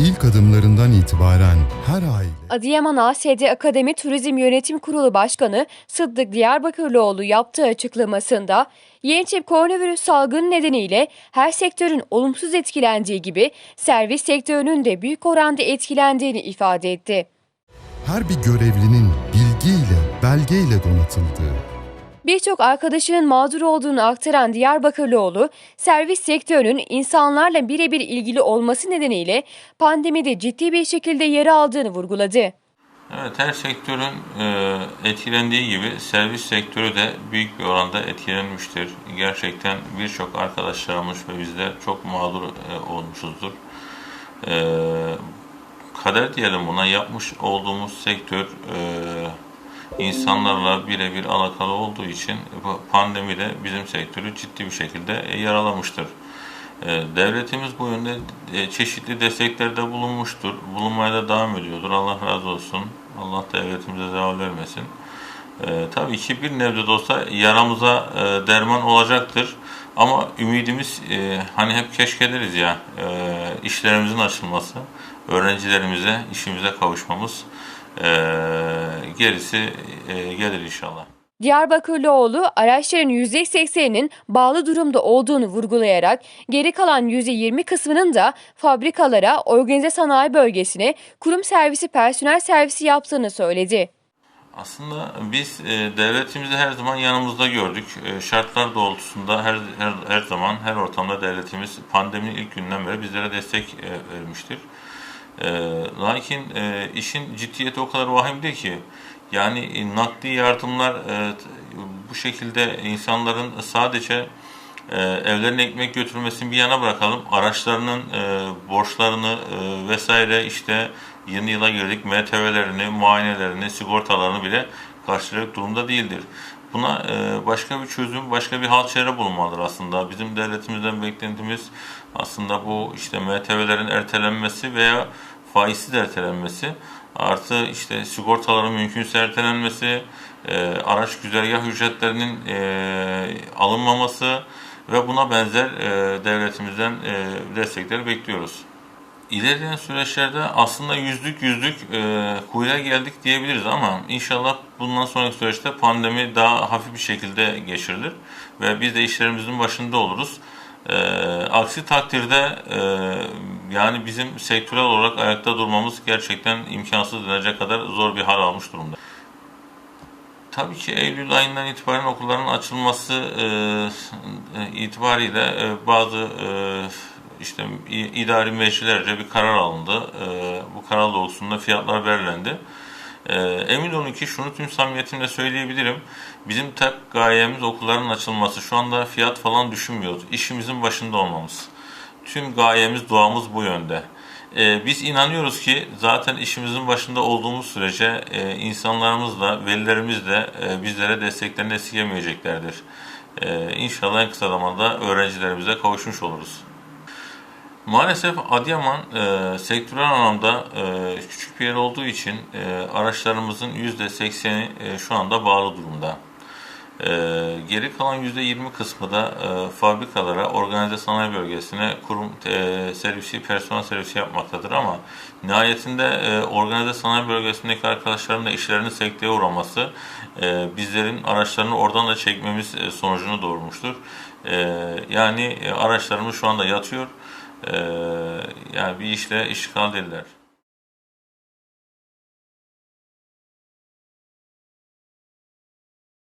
ilk adımlarından itibaren her aile Adıyaman ASD Akademi Turizm Yönetim Kurulu Başkanı Sıddık Diyarbakırlıoğlu yaptığı açıklamasında yeni tip koronavirüs salgını nedeniyle her sektörün olumsuz etkilendiği gibi servis sektörünün de büyük oranda etkilendiğini ifade etti. her bir görevlinin bilgiyle, belgeyle donatıldığı, Birçok arkadaşının mağdur olduğunu aktaran Diyarbakırlıoğlu, servis sektörünün insanlarla birebir ilgili olması nedeniyle pandemide ciddi bir şekilde yer aldığını vurguladı. Evet her sektörün e, etkilendiği gibi servis sektörü de büyük bir oranda etkilenmiştir. Gerçekten birçok arkadaşlarımız ve bizler çok mağdur e, olmuşuzdur. E, kader diyelim buna yapmış olduğumuz sektör e, insanlarla birebir alakalı olduğu için pandemi de bizim sektörü ciddi bir şekilde e, yaralamıştır. E, Devletimiz bu yönde e, çeşitli desteklerde bulunmuştur. Bulunmaya da devam ediyordur. Allah razı olsun. Allah devletimize zeval vermesin. E, tabii ki bir nebze de olsa yaramıza e, derman olacaktır. Ama ümidimiz e, hani hep keşke deriz ya e, işlerimizin açılması, öğrencilerimize, işimize kavuşmamız e, gerisi e, gelir inşallah. Diyarbakırlıoğlu araçların %80'inin bağlı durumda olduğunu vurgulayarak geri kalan %20 kısmının da fabrikalara, organize sanayi bölgesine, kurum servisi, personel servisi yaptığını söyledi. Aslında biz e, devletimizi her zaman yanımızda gördük. E, şartlar doğrultusunda her, her her zaman her ortamda devletimiz pandeminin ilk günden beri bizlere destek e, vermiştir. E, lakin e, işin ciddiyeti o kadar vahimdi ki yani e, nakdi yardımlar e, bu şekilde insanların sadece e, evlerine ekmek götürmesini bir yana bırakalım. Araçlarının e, borçlarını e, vesaire işte yeni yıla girdik MTV'lerini, muayenelerini, sigortalarını bile karşılayacak durumda değildir. Buna e, başka bir çözüm, başka bir hal çare bulunmalıdır aslında. Bizim devletimizden beklentimiz aslında bu işte MTV'lerin ertelenmesi veya faizsiz ertelenmesi artı işte sigortaların mümkünse ertelenmesi, e, araç güzergah ücretlerinin e, alınmaması ve buna benzer devletimizden e, destekleri bekliyoruz. İlerleyen süreçlerde aslında yüzlük yüzlük e, kuyuya geldik diyebiliriz ama inşallah bundan sonraki süreçte pandemi daha hafif bir şekilde geçirilir ve biz de işlerimizin başında oluruz. E, aksi takdirde e, yani bizim sektörel olarak ayakta durmamız gerçekten imkansız denecek kadar zor bir hal almış durumda. Tabii ki Eylül ayından itibaren okulların açılması e, itibariyle e, bazı e, işte idari meclislerce bir karar alındı. E, bu karar doğrultusunda fiyatlar belirlendi. E, emin olun ki şunu tüm samimiyetimle söyleyebilirim. Bizim tek gayemiz okulların açılması. Şu anda fiyat falan düşünmüyoruz. İşimizin başında olmamız. Tüm gayemiz, duamız bu yönde. Ee, biz inanıyoruz ki zaten işimizin başında olduğumuz sürece e, insanlarımız da, velilerimiz de e, bizlere desteklerini esirgemeyeceklerdir. E, inşallah en kısa zamanda öğrencilerimize kavuşmuş oluruz. Maalesef Adıyaman e, sektörel anlamda e, küçük bir yer olduğu için e, araçlarımızın %80'i e, şu anda bağlı durumda. E, geri kalan %20 kısmı da e, fabrikalara, organize sanayi bölgesine kurum e, servisi, personel servisi yapmaktadır ama nihayetinde e, organize sanayi bölgesindeki arkadaşların da işlerinin sekteye uğraması e, bizlerin araçlarını oradan da çekmemiz e, sonucunu doğurmuştur. E, yani e, araçlarımız şu anda yatıyor. E, yani bir işle işgal değiller.